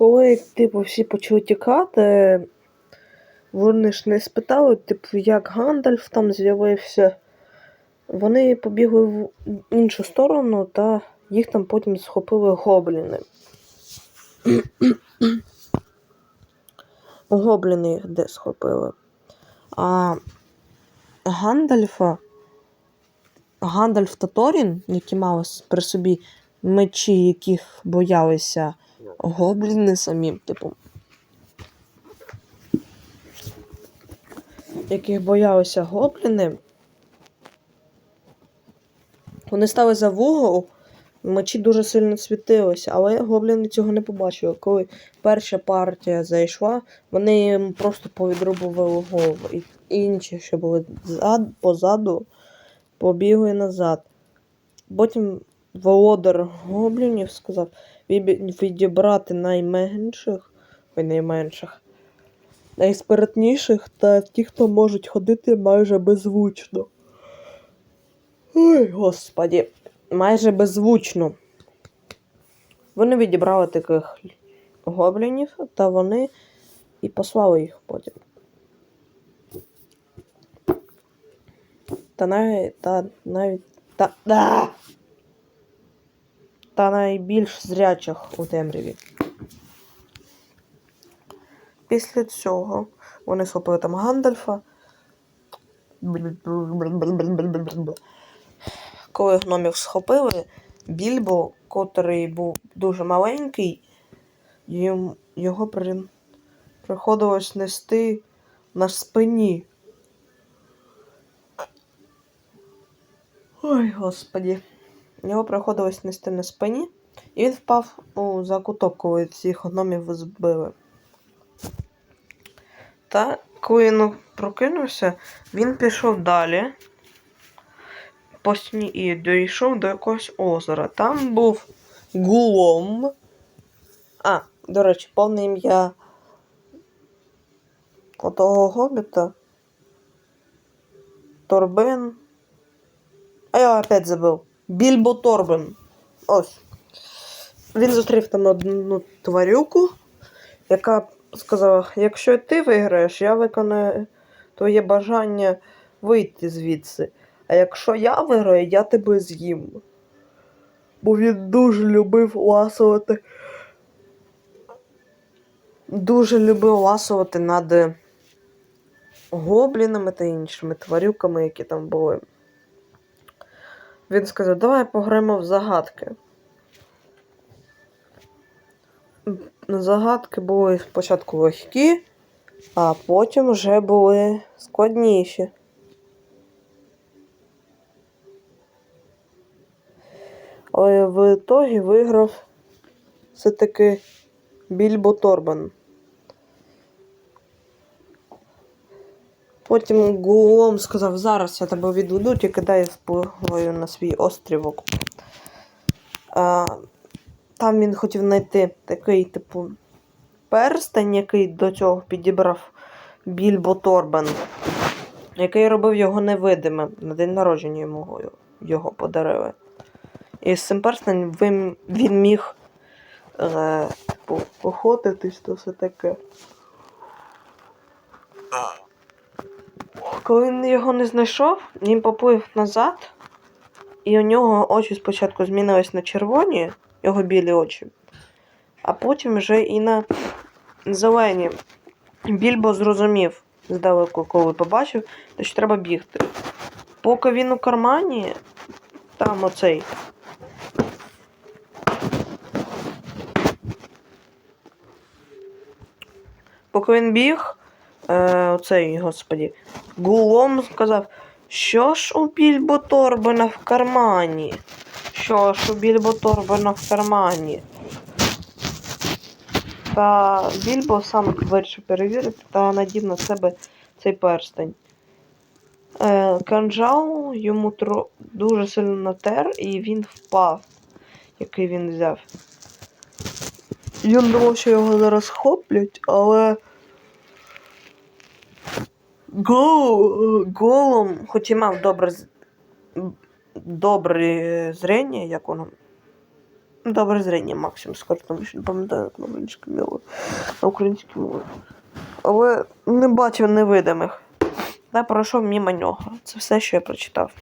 коли, типу, всі почали тікати, вони ж не спитали, типу, як Гандальф там з'явився. Вони побігли в іншу сторону, та їх там потім схопили гобліни. Гобліни їх де схопили. А Гандальфа. Гандальф та Торін, які мали при собі мечі, яких боялися гобліни самі, типу. Яких боялися гобліни. Вони стали за вугол, мечі дуже сильно світилися, але гобліни цього не побачили. Коли перша партія зайшла, вони їм просто повідрубували голову. І інші, що були зад, позаду, побігли назад. Потім володар гоблінів сказав відібрати найменших, ой, найменших, найспритніших та ті, хто можуть ходити майже беззвучно. Ой, господі, майже беззвучно. Вони відібрали таких гоблінів, та вони і послали їх потім. Та навіть та навіть та! Та найбільш зрячих у темряві. Після цього вони схопили там Гандальфа. Коли гномів схопили, Більбо, котрий був дуже маленький, його при, приходилось нести на спині. Ой, господі. Його приходилось нести на спині, і він впав у закуток, коли всіх гномів збили. Та коли він прокинувся, він пішов далі по сні і дійшов до якогось озера. Там був гулом. А, до речі, повне ім'я отого гобіта. Торбин. А я опять забув. Більбо Торбин. Ось. Він зустрів там одну тварюку, яка сказала: якщо ти виграєш, я виконаю твоє бажання вийти звідси. А якщо я виграю, я тебе з'їм. Бо він дуже любив ласувати. Дуже любив ласувати над гоблінами та іншими тварюками, які там були. Він сказав, давай пограємо в загадки. Загадки були спочатку легкі, а потім вже були складніші. Але в ітогі виграв все-таки Більбо Торбан. Потім Гулом сказав, зараз я тебе відведу, тільки дай спливаю на свій острівок. А, там він хотів знайти такий, типу, перстень, який до цього підібрав Більбо Торбан, який робив його невидимим. На день народження йому його подарили. І з цим перстнем він міг е, типу, охотитись, то все таке. Коли він його не знайшов, він поплив назад, і у нього очі спочатку змінились на червоні, його білі очі, а потім вже і на зелені. Більбо зрозумів здалеку, коли побачив, що треба бігти. Поки він у кармані, там оцей. Поки він біг, е, оцей, господі, гулом сказав, що ж у Більбо Торбана в кармані? Що ж у Більбо Торбана в кармані? Та Більбо сам вирішив перевірити та надів на себе цей перстень. Е, Канджал йому тро... дуже сильно натер, і він впав, який він взяв. Він думав, що його зараз хоплять, але. Гол... Голом, хоч і мав добре, добре зрення, як воно. Добре зріння, Максим скажу, тому що не пам'ятаю, як на українській мові. На українській мові. Але не бачив невидимих. Та пройшов мімо нього. Це все, що я прочитав.